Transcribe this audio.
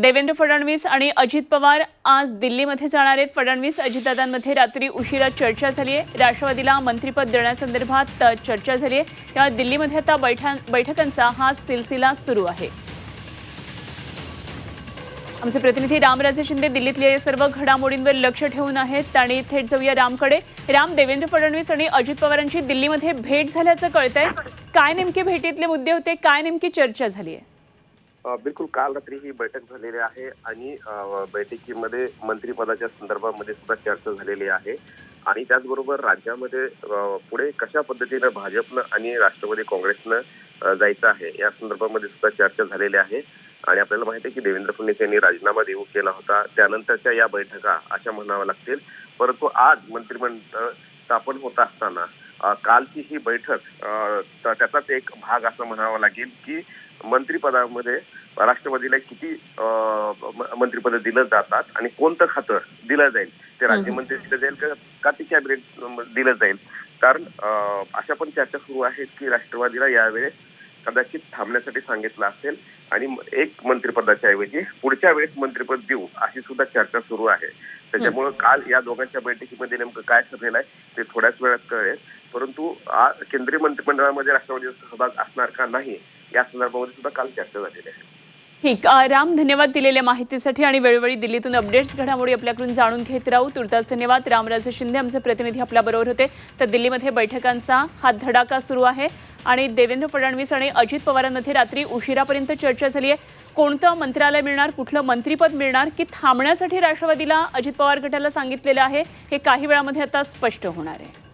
देवेंद्र फडणवीस आणि अजित पवार आज दिल्लीमध्ये जाणार आहेत. फडणवीस अजितदादांमध्ये रात्री उशिरा चर्चा झाली आहे. राष्ट्रवादीला मंत्रिपद देण्यासंदर्भात चर्चा झाली आहे. त्यामुळे दिल्लीमध्ये आता बैठा बैठकांचा हा सिलसिला सुरू आहे. आमचे प्रतिनिधी रामराजे शिंदे दिल्लीतल्या या सर्व घडामोडींवर लक्ष ठेवून आहेत आणि थेट जाऊया रामकडे. राम देवेंद्र फडणवीस आणि अजित पवारांची दिल्लीमध्ये भेट झाल्याचं कळत आहे काय नेमके भेटीतले मुद्दे होते? काय नेमकी चर्चा झाली आहे बिलकुल काल रात्री ही बैठक झालेली आहे आणि बैठकीमध्ये मंत्रिपदाच्या संदर्भामध्ये सुद्धा चर्चा झालेली आहे. आणि त्याचबरोबर राज्यामध्ये पुढे कशा पद्धतीनं भाजपनं आणि राष्ट्रवादी काँग्रेसनं जायचं आहे या संदर्भामध्ये सुद्धा चर्चा झालेली आहे. आणि आपल्याला माहिती आहे की देवेंद्र फडणवीस यांनी राजीनामा देऊ केला होता. त्यानंतरच्या या बैठका अशा म्हणाव्या लागतील. परंतु आज मंत्रिमंडळ स्थापन होत असताना कालची ही बैठक त्याचाच एक भाग असं म्हणावा लागेल की मंत्रिपदामध्ये राष्ट्रवादीला किती मंत्रिपद दिलं जातात आणि कोणतं खातं दिलं जाईल? ते राज्यमंत्री दिलं जाईल का ती कॅबिनेट दिलं जाईल? कारण अशा पण चर्चा सुरू आहेत की राष्ट्रवादीला यावेळेस कदाचित थांबण्यासाठी सांगितलं असेल. आणि एक मंत्रिपदाच्या ऐवजी पुढच्या वेळेस मंत्रिपद देऊ अशी सुद्धा चर्चा सुरू आहे. त्याच्यामुळं काल या दोघांच्या बैठकीमध्ये नेमकं काय ठरलेलं आहे ते थोड्याच वेळात कळेल. परंतु केंद्रीय मंत्रिमंडळामध्ये राष्ट्रवादीचा सहभाग असणार का नाही या संदर्भामध्ये सुद्धा काल चर्चा झालेली आहे. ठीक राम धन्यवाद दिलेल्या माहितीसाठी आणि वेळोवेळी दिल्लीतून अपडेट्स घडामोडी आपल्याकडून जाणून घेत राहू. तुर्तास धन्यवाद. रामराजे शिंदे आमचे प्रतिनिधी आपल्याबरोबर होते. तर दिल्लीमध्ये बैठकांचा हा धडाका सुरू आहे. आणि देवेंद्र फडणवीस आणि अजित पवारांमध्ये रात्री उशिरापर्यंत चर्चा झाली आहे. कोणतं मंत्रालय मिळणार कुठलं मंत्रीपद मिळणार की थांबण्यासाठी राष्ट्रवादीला अजित पवार गटाला सांगितलेलं आहे हे काही वेळामध्ये आता स्पष्ट होणार आहे.